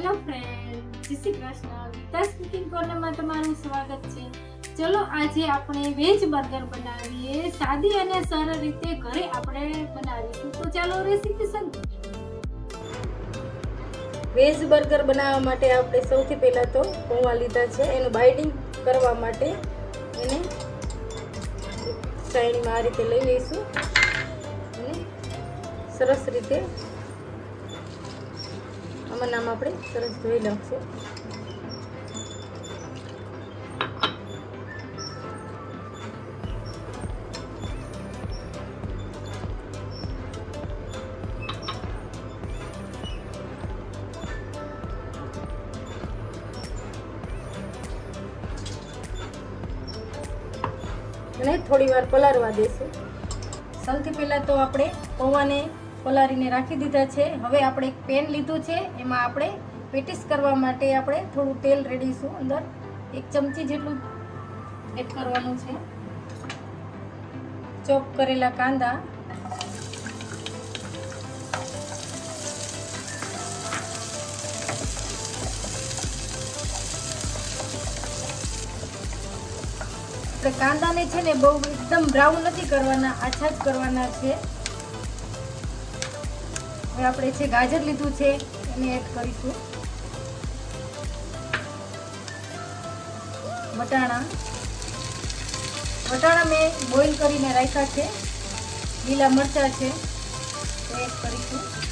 Hello friend જય Shri Krishna. Geeta's cooking કોર્નરમાં તમારું સ્વાગત છે. ચલો, આજે આપણે વેજ બર્ગર બનાવીએ. સાદી અને સરળ રીતે ઘરે આપણે બનાવીશું. તો ચાલો રેસીપી શરૂ વેજ બર્ગર બનાવવા માટે આપણે સૌથી પહેલાં તો પૌવા લીધા છે. એનું બાઇડિંગ કરવા માટે એને ચાયણીમાં આ રીતે લઈ લઈશું. અને સરસ રીતે આમાં આપણે સરસ ધોઈ નાખશું અને થોડી વાર પલાળવા દેશું. સૌથી પહેલાં તો આપણે પૌવાને પલાળીને રાખી દીધા છે. હવે આપણે એક પેન લીધું છે. એમાં આપણે પેટીસ કરવા માટે આપણે થોડું તેલ રેડીશું અંદર. એક ચમચી જેટલું એડ કરવાનું છે. ચોપ કરેલા કાંદા. આપણે કાંદાને છે ને બહુ એકદમ બ્રાઉન નથી કરવાના, આછા જ કરવાના છે. હવે આપણે છે ગાજર લીધું છે, એને એડ કરીશું. વટાણા. વટાણા મેં બોઇલ કરીને રાખ્યા છે. લીલા મરચાં છે એડ કરીશું.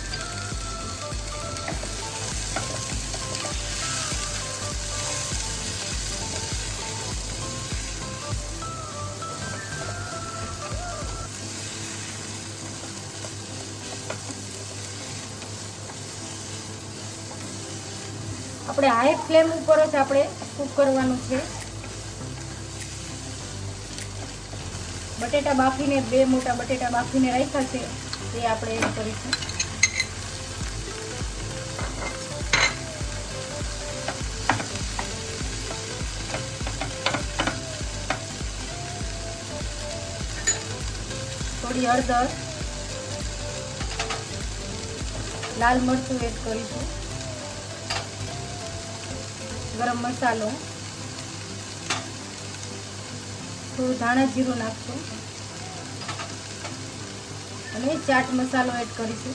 આપણે હાઈ ફ્લેમ ઉપર જ આપણે કૂક કરવાનું છે. બટેટા બાફીને, બે મોટા બટેટા બાફીને રાખ્યા છે. તે આપણે એડ કરીશું. થોડી હળદર, લાલ મરચું એડ કરીશું. ગરમ મસાલો. થોડું ધાણા જીરું નાખશું. અને ચાટ મસાલો એડ કરીશું.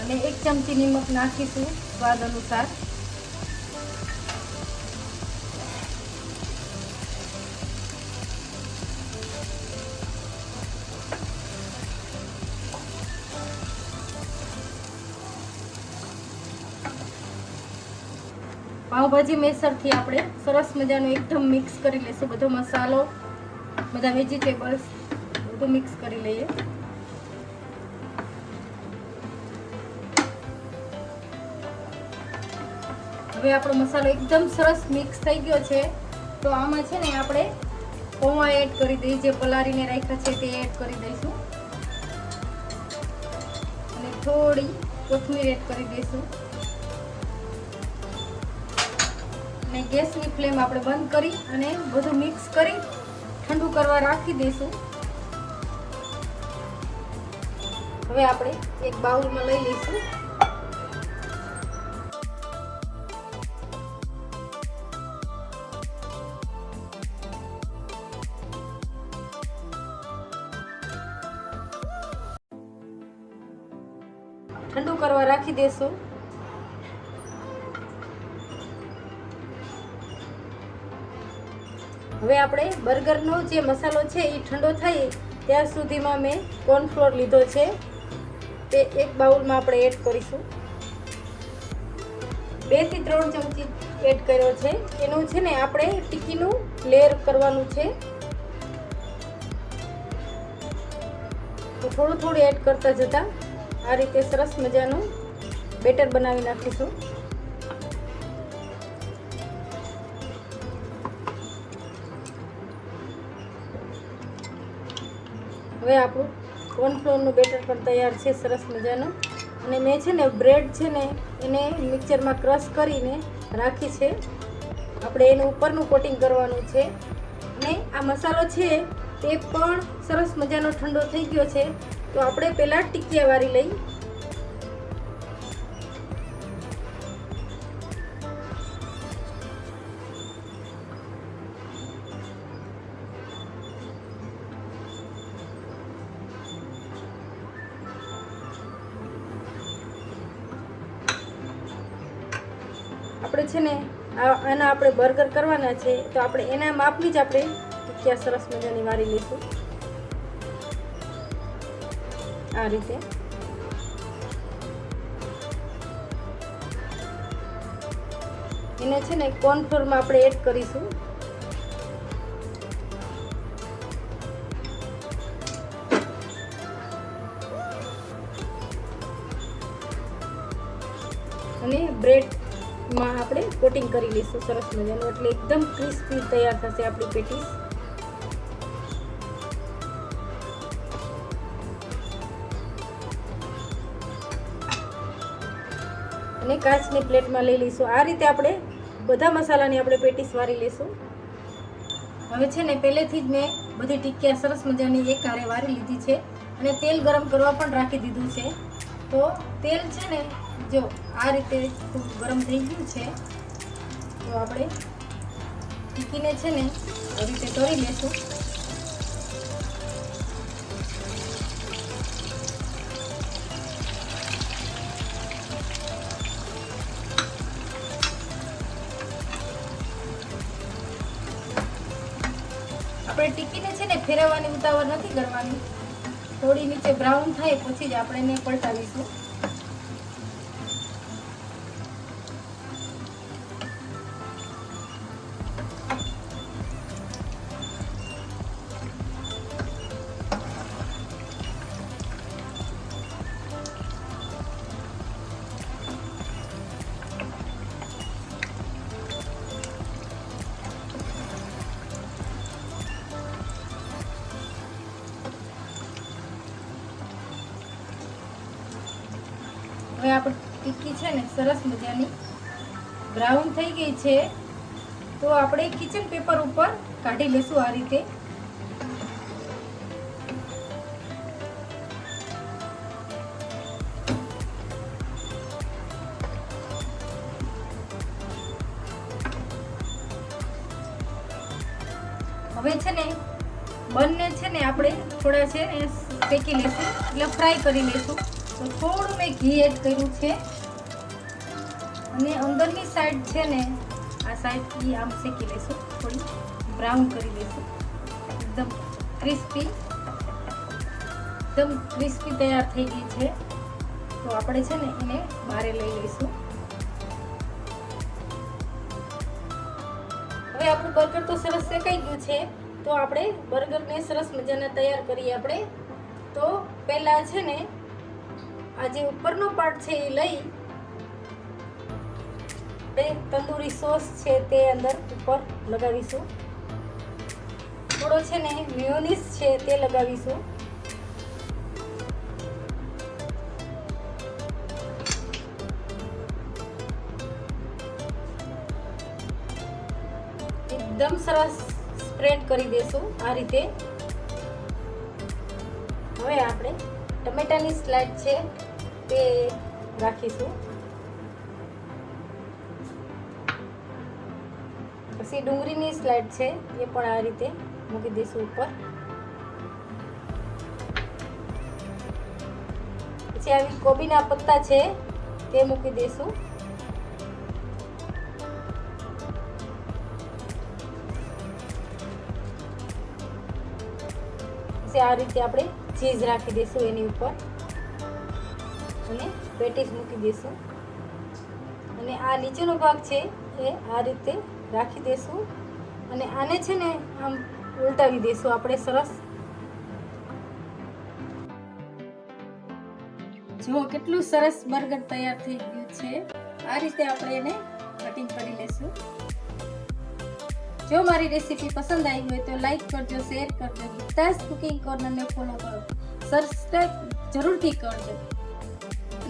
અને એક ચમચી નિમક નાખીશું, સ્વાદ અનુસાર. પાવભાજી મેસરથી આપણે સરસ મજાનું એકદમ મિક્સ કરી લઈશું. બધો મસાલો, બધા વેજીટેબલ્સ બધું મિક્સ કરી લઈએ. હવે આપણો મસાલો એકદમ સરસ મિક્સ થઈ ગયો છે. તો આમાં છે ને આપણે પૌવા એડ કરી દઈએ, જે પલાળીને રાખ્યા છે તે એડ કરી દઈશું. અને થોડી કોથમીર એડ કરી દઈશું. અને ગેસની ફ્લેમ આપણે બંધ કરી અને બધું મિક્સ કરી ઠંડુ કરવા રાખી દઈશું. હવે આપણે એક બાઉલમાં લઈ લઈશું. ઠંડુ કરવા રાખી દેશું હવે આપણે બર્ગરનો જે મસાલો છે એ ઠંડો થાય ત્યાં સુધીમાં મેં કોર્નફ્લોર લીધો છે. તે એક બાઉલમાં આપણે એડ કરીશું. બેથી ત્રણ ચમચી એડ કર્યો છે. એનું છે ને આપણે ટીકીનું લેયર કરવાનું છે. થોડું થોડું એડ કરતા જતાં આ રીતે સરસ મજાનું બેટર બનાવી નાખીશું. હવે આપણું કોર્નફ્લોરનું બેટર પણ તૈયાર છે, સરસ મજાનું. અને મેં છે ને બ્રેડ છે ને એને મિક્સરમાં ક્રશ કરીને રાખી છે. આપણે એનું ઉપરનું કોટિંગ કરવાનું છે. અને આ મસાલો છે તે પણ સરસ મજાનો ઠંડો થઈ ગયો છે. તો આપણે પહેલાં ટીકિયા વારી લઈ. છે ને આના આપણે બર્ગર કરવાના છે, તો આપણે એના માપની જ આપણે ટીકિયા સરસ મજાની વારી લઈશું. આ રીતે. એને છે ને કોર્નફ્લોરમાં આપણે એડ કરીશું. અને બ્રેડમાં આપણે કોટિંગ કરી લઈશું. સરસ મજાનું. એટલે એકદમ ક્રિસ્પી તૈયાર થશે આપણી પેટીસ. અને કાચની પ્લેટમાં લઈ લઈશું. આ રીતે આપણે બધા મસાલાની આપણે પેટીસ વારી લઈશું. હવે છે ને, પહેલેથી જ મેં બધી ટીકિયા સરસ મજાની એક હારે વારી લીધી છે. અને તેલ ગરમ કરવા પણ રાખી દીધું છે. તો તેલ છે ને જો આ રીતે ખૂબ ગરમ થઈ ગયું છે, તો આપણે ટીકીને છે ને આ રીતે તળી લેશું. આપણે ટીકીને છે ને ફેરવવાની ઉતાવળ નથી કરવાની. થોડી નીચે બ્રાઉન થાય, પછી જ આપણે એને પલટાવીશું. હવે આપણે ટીક્કી છે ને, સરસ મજાની. બ્રાઉન થઈ ગઈ છે. તો આપણે કિચન પેપર ઉપર કાઢી લેશું આ રીતે. હવે છે ને, બંને છે ને આપણે થોડા છે ને, શેકી લેશું, એટલે ફ્રાય કરી લેશું. તો થોડું મેં ઘી એડ કર્યું છે. અને અંદરની સાઈડ છે ને, આ સાઈડથી આમ શેકી લઈશું, થોડી બ્રાઉન કરી લઈશું. એકદમ ક્રિસ્પી એકદમ ક્રિસ્પી તૈયાર થઈ ગઈ છે. તો આપણે છે ને એને બહારે લઈ લઈશું. હવે આપણું બર્ગર તો સરસ શેકાઈ ગયું છે. તો આપણે બર્ગરને સરસ મજાના તૈયાર કરીએ આપણે. તો પહેલાં છે ને આ જે ઉપરનો પાર્ટ છે એ લઈ બે તંદૂરી સોસ છે તે અંદર ઉપર લગાવીશું. થોડો છે ને મિયોનીસ છે તે લગાવીશું. એકદમ સરસ સ્પ્રેડ કરી દેશું આ રીતે. હવે આપણે ટમેટાની સ્લાઇડ છે તે રાખીશું. પછી ડુંગળીની સ્લાઇડ છે, એ પણ આ રીતે મૂકી દઈશું ઉપર. પછી આવી કોબીના પત્તા છે, તે મૂકી દઈશું. આ રીતે આપણે ચીઝ રાખી દઈશું એની ઉપર. અને પેટીસ મૂકી દઈશું અને આ નીચેનો ભાગ છે એ આ રીતે રાખી દઈશું અને આને છે ને આમ ઉલટાવી દઈશું આપણે સરસ. જુઓ કેટલું સરસ બર્ગર તૈયાર થઈ ગયું છે, આ રીતે આપણે એને કટિંગ કરી લેશું. જો મારી રેસીપી પસંદ આવી હોય તો લાઈક કરજો, શેર કરજો ગીતાસ કુકિંગ કોર્નરને ફોલો કરો. સબસ્ક્રાઈબ જરૂરથી કરજો.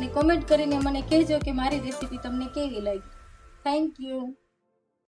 અને કોમેન્ટ કરીને મને કહેજો કે મારી રેસીપી તમને કેવી લાગી. Thank you